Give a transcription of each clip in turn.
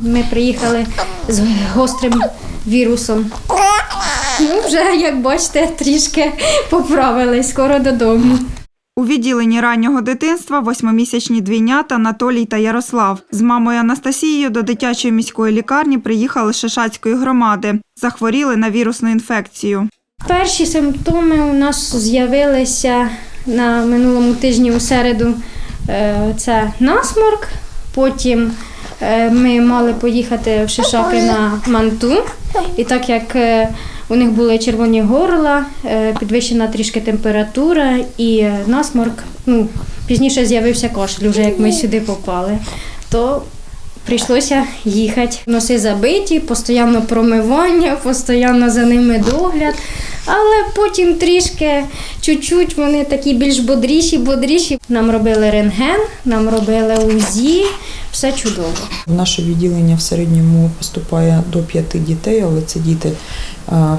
Ми приїхали з гострим вірусом. Ну, вже, як бачите, трішки поправились, скоро додому. У відділенні раннього дитинства восьмимісячні двійнята Анатолій та Ярослав. З мамою Анастасією до дитячої міської лікарні приїхали з Шишацької громади. Захворіли на вірусну інфекцію. Перші симптоми у нас з'явилися на минулому тижні у середу. Е, Це насморк. Потім ми мали поїхати в Шишаки на манту. І так як е, у них були червоні горла, е, підвищена трішки температура і е, насморк. Ну, пізніше з'явився кашель, вже як ми сюди попали, то прийшлося їхати. Носи забиті, постійно промивання, постійно за ними догляд. Але потім трішки, чуть-чуть вони такі більш бодріші, бодріші. Нам робили рентген, нам робили УЗІ, все чудово. В наше відділення в середньому поступає до п'яти дітей, але це діти е,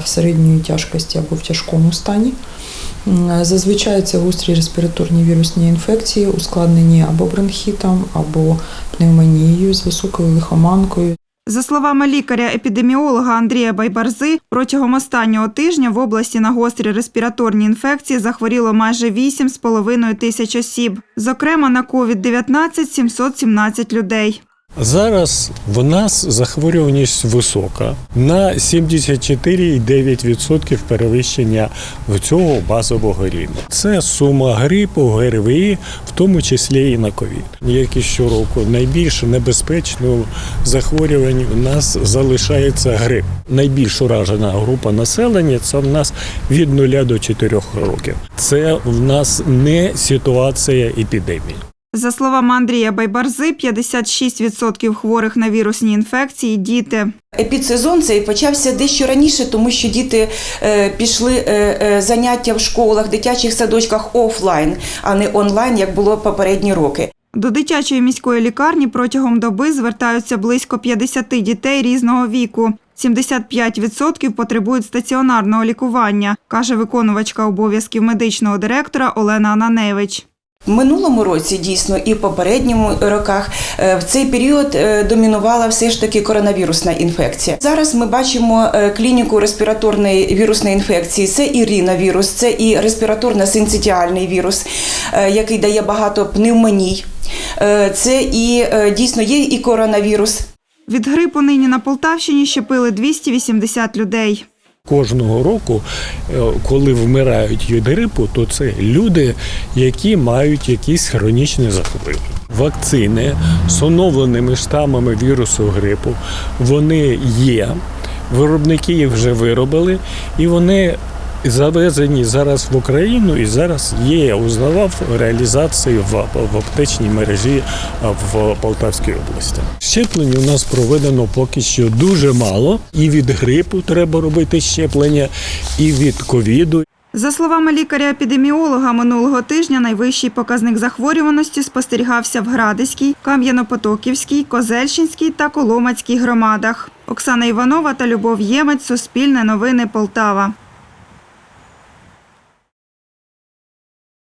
в середньої тяжкості або в тяжкому стані. Зазвичай це гострі респіраторні вірусні інфекції, ускладнені або бронхітом, або пневмонією з високою лихоманкою. За словами лікаря-епідеміолога Андрія Байбарзи, протягом останнього тижня в області на гострі респіраторні інфекції захворіло майже 8,5 тисяч осіб. Зокрема, на COVID-19 – 717 людей. Зараз в нас захворюваність висока на 74,9% перевищення в цього базового рівня. Це сума грипу, ГРВІ, в тому числі і на ковід. Як і щороку, найбільш небезпечною захворювань у нас залишається грип. Найбільш уражена група населення це в нас від 0 до 4 років. Це в нас не ситуація епідемії. За словами Андрія Байбарзи, 56% хворих на вірусні інфекції – діти. Епідсезон цей почався дещо раніше, тому що діти е, пішли е, е, заняття в школах, дитячих садочках офлайн, а не онлайн, як було попередні роки. До дитячої міської лікарні протягом доби звертаються близько 50 дітей різного віку. 75% потребують стаціонарного лікування, каже виконувачка обов'язків медичного директора Олена Ананевич. Минулому році дійсно і в попередньому роках е, в цей період е, домінувала все ж таки коронавірусна інфекція. Зараз ми бачимо е, клініку респіраторної вірусної інфекції. Це і ріновірус, це і респіраторно-синцитіальний вірус, який дає багато пневмоній. Це і дійсно є і коронавірус. Від грипу нині на Полтавщині щепили 280 людей. Кожного року, е, коли вмирають від грипу, то це люди, які мають якісь хронічні захворювання. Вакцини з оновленими штамами вірусу грипу вони є. Виробники їх вже виробили, і вони завезені зараз в Україну, і зараз є, узнавав реалізації в, в аптечній мережі в Полтавській області. Щеплень у нас проведено поки що дуже мало. І від грипу треба робити щеплення, і від ковіду. За словами лікаря-епідеміолога, минулого тижня найвищий показник захворюваності спостерігався в Градиській, Кам'янопотоківській, Козельщинській та Коломацькій громадах. Оксана Іванова та Любов Ємець, Суспільне новини Полтава.